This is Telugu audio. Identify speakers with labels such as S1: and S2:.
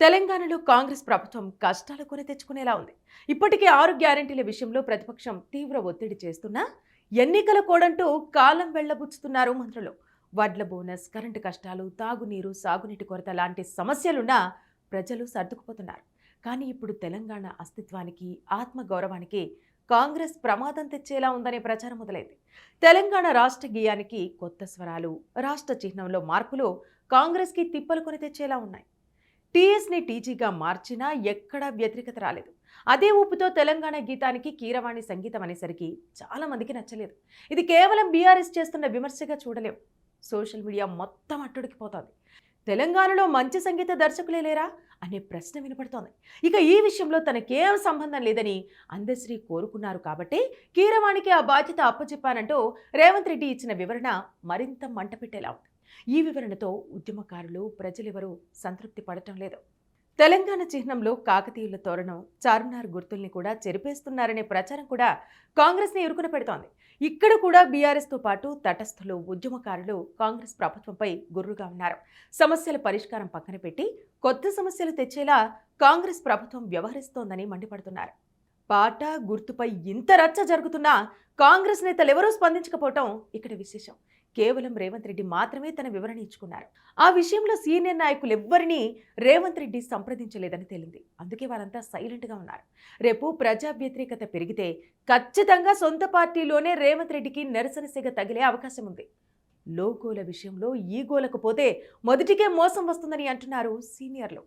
S1: తెలంగాణలో కాంగ్రెస్ ప్రభుత్వం కష్టాలు కొని తెచ్చుకునేలా ఉంది. ఇప్పటికే ఆరు గ్యారంటీల విషయంలో ప్రతిపక్షం తీవ్ర ఒత్తిడి చేస్తున్నా ఎన్నికల కోడంటూ కాలం వెళ్ళబుచ్చుతున్నారు మంత్రులు. వడ్ల బోనస్ కరెంటు కష్టాలు తాగునీరు సాగునీటి కొరత లాంటి సమస్యలున్నా ప్రజలు సర్దుకుపోతున్నారు. కానీ ఇప్పుడు తెలంగాణ అస్తిత్వానికి ఆత్మగౌరవానికి కాంగ్రెస్ ప్రమాదం తెచ్చేలా ఉందనే ప్రచారం మొదలైంది. తెలంగాణ రాష్ట్ర గేయానికి కొత్త స్వరాలు రాష్ట్ర చిహ్నంలో మార్పులు కాంగ్రెస్కి తిప్పలు కొని తెచ్చేలా ఉన్నాయి. టీఎస్ని టీజీగా మార్చినా ఎక్కడా వ్యతిరేకత రాలేదు. అదే ఊపుతో తెలంగాణ గీతానికి కీరవాణి సంగీతం అనేసరికి చాలా మందికి నచ్చలేదు. ఇది కేవలం బీఆర్ఎస్ చేస్తున్న విమర్శగా చూడలేం. సోషల్ మీడియా మొత్తం అట్టుడికిపోతోంది. తెలంగాణలో మంచి సంగీత దర్శకులే లేరా అనే ప్రశ్న వినపడుతోంది. ఇక ఈ విషయంలో తనకేం సంబంధం లేదని అందశ్రీ కోరుకున్నారు కాబట్టి కీరవాణికి ఆ బాధ్యత అప్పచెప్పానంటూ రేవంత్ రెడ్డి ఇచ్చిన వివరణ మరింత మంటపెట్టేలా ఉంది. ఈ వివరణతో ఉద్యమకారులు ప్రజలెవరూ సంతృప్తి పడటం లేదు. తెలంగాణ చిహ్నంలో కాకతీయుల తోరణం చార్మినార్ గుర్తుల్ని కూడా చెరిపేస్తున్నారనే ప్రచారం కూడా కాంగ్రెస్ని ఇరుకున పెడుతోంది. ఇక్కడ కూడా బీఆర్ఎస్తో పాటు తటస్థులు ఉద్యమకారులు కాంగ్రెస్ ప్రభుత్వంపై గుర్రుగా ఉన్నారు. సమస్యల పరిష్కారం పక్కన పెట్టి కొత్త సమస్యలు తెచ్చేలా కాంగ్రెస్ ప్రభుత్వం వ్యవహరిస్తోందని మండిపడుతున్నారు. పాట గుర్తుపై ఇంత రచ్చ జరుగుతున్నా కాంగ్రెస్ నేతలెవరూ స్పందించకపోవటం ఇక్కడ విశేషం. కేవలం రేవంత్ రెడ్డి మాత్రమే తన వివరణ ఇచ్చుకున్నారు. ఆ విషయంలో సీనియర్ నాయకులు ఎవ్వరినీ రేవంత్ రెడ్డి సంప్రదించలేదని తేలింది. అందుకే వారంతా సైలెంట్గా ఉన్నారు. రేపు ప్రజా వ్యతిరేకత పెరిగితే ఖచ్చితంగా సొంత పార్టీలోనే రేవంత్ రెడ్డికి నిరసన సెగ తగిలే అవకాశం ఉంది. లోగోల విషయంలో ఈగోలకు పోతే మొదటికే మోసం వస్తుందని అంటున్నారు సీనియర్లు.